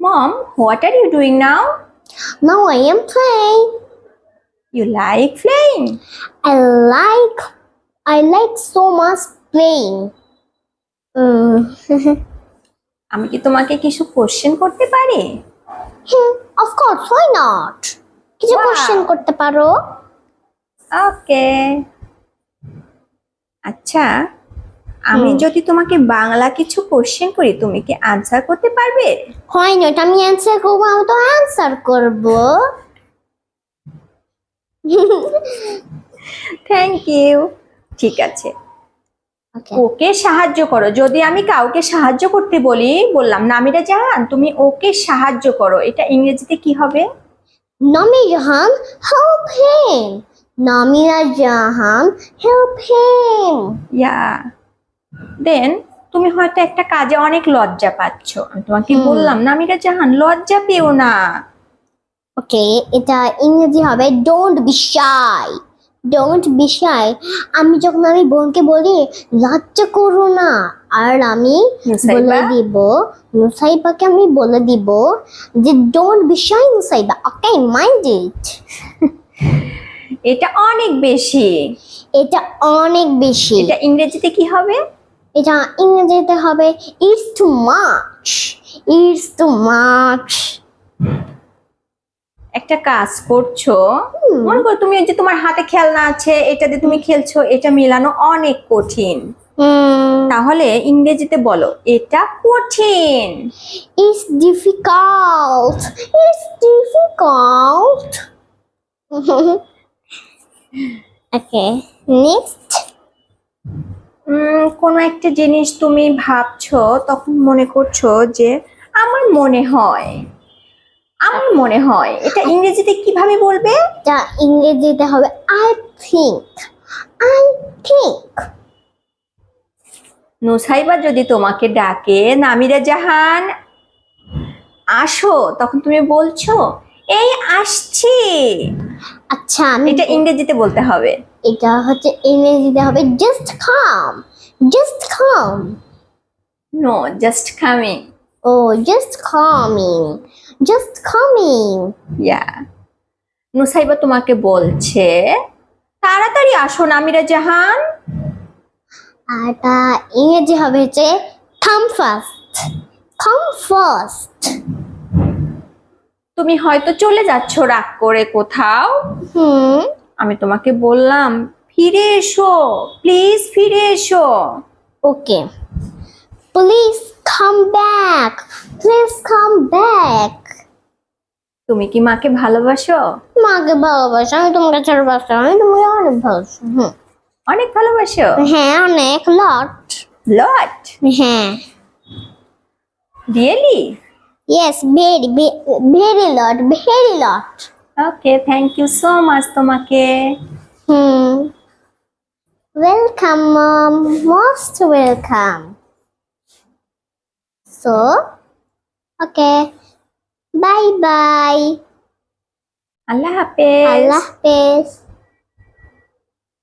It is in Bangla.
Mom, what are you doing now? Now I am playing. You like playing? I like I like so much playing. Mm. আমি কি তোমাকে কিছু কোশ্চেন করতে পারি Hmm, of course, why not? কিছু. কোশ্চেন করতে পারো ওকে আচ্ছা আমি যদি তোমাকে বাংলা কিছু কোশ্চেন করি তুমি কি আনসার করতে পারবে? হয় না এটা আমি অ্যান্সার করব আমি তো অ্যান্সার করব। থ্যাংক ইউ ঠিক আছে। ওকে সাহায্য করো। যদি আমি কাউকে সাহায্য করতে বলি বললাম নামিরা জাহান তুমি ওকে সাহায্য করো। এটা ইংরেজিতে কি হবে? নামি জাহান হেল্প হিম নামিরা জাহান হেল্প হিম ইয়া দেন তুমি হয়তো একটা কাজে অনেক লজ্জা পাচ্ছ। আমি তোমাকে। বললাম নামিরা জাহান লজ্জা পেও না। ওকে এটা ইংরেজি হবে don't be shy don't be shy আমি যখন আমি বোনকে বলি লজ্জা করো না। আর আমি বলে দিব নুসাইবাকে আমি বলে দিব যে don't be shy Nusaiba. Okay mind it এটা অনেক বেশি। এটা অনেক বেশি। এটা ইংরেজিতে কি হবে? এটা ইংরেজিতে হবে it's too much it's too much একটা কাজ করছ মনে করো তুমি যে তোমার হাতে খেলনা আছে এটা দিয়ে তুমি খেলছো এটা মেলানো অনেক কঠিন তাহলে ইংরেজিতে বলো এটা কঠিন It's difficult. It's difficult. Okay next. কোনো একটা জিনিস তুমি ভাবছ তখন মনে করছ যে আমার মনে হয় আমার মনে হয় এটা ইংরেজিতে কীভাবে বলবে এটা ইংরেজিতে হবে I think. I think. Nusaiba যদি তোমাকে ডাকে নামিরা জাহান আসো তখন তুমি বলছো এই আসছি আচ্ছা আমি এটা ইংরেজিতে বলতে হবে এটা হচ্ছে ইংরেজিতে হবে just come. Just come. No just coming Oh, just coming. Just coming. Yeah Nusaiba তোমাকে বলছে তাড়াতাড়ি আসো নামিরা জাহান আর এটা ইংরেজি হবে হচ্ছে come fast. Come fast. তুমি হয়তো চলে যাচ্ছ রাগ করে কোথাও হুম আমি তোমাকে বললাম ফিরে এসো প্লিজ ফিরে এসো। Okay please come back please come back তুমি কি মাকে ভালোবাসো? মাকে ভালোবাসো আমি তোমাকে ছেড়ে আমি তোমাকে অনেক ভালোবাসি হুম। অনেক ভালোবাসো? হ্যাঁ অনেক লট লট হ্যাঁ। Really yes very very lot very lot okay thank you so much তোমাকে hmm welcome mom most welcome so okay bye bye Allah হাফেজ আল্লাহ হাফেজ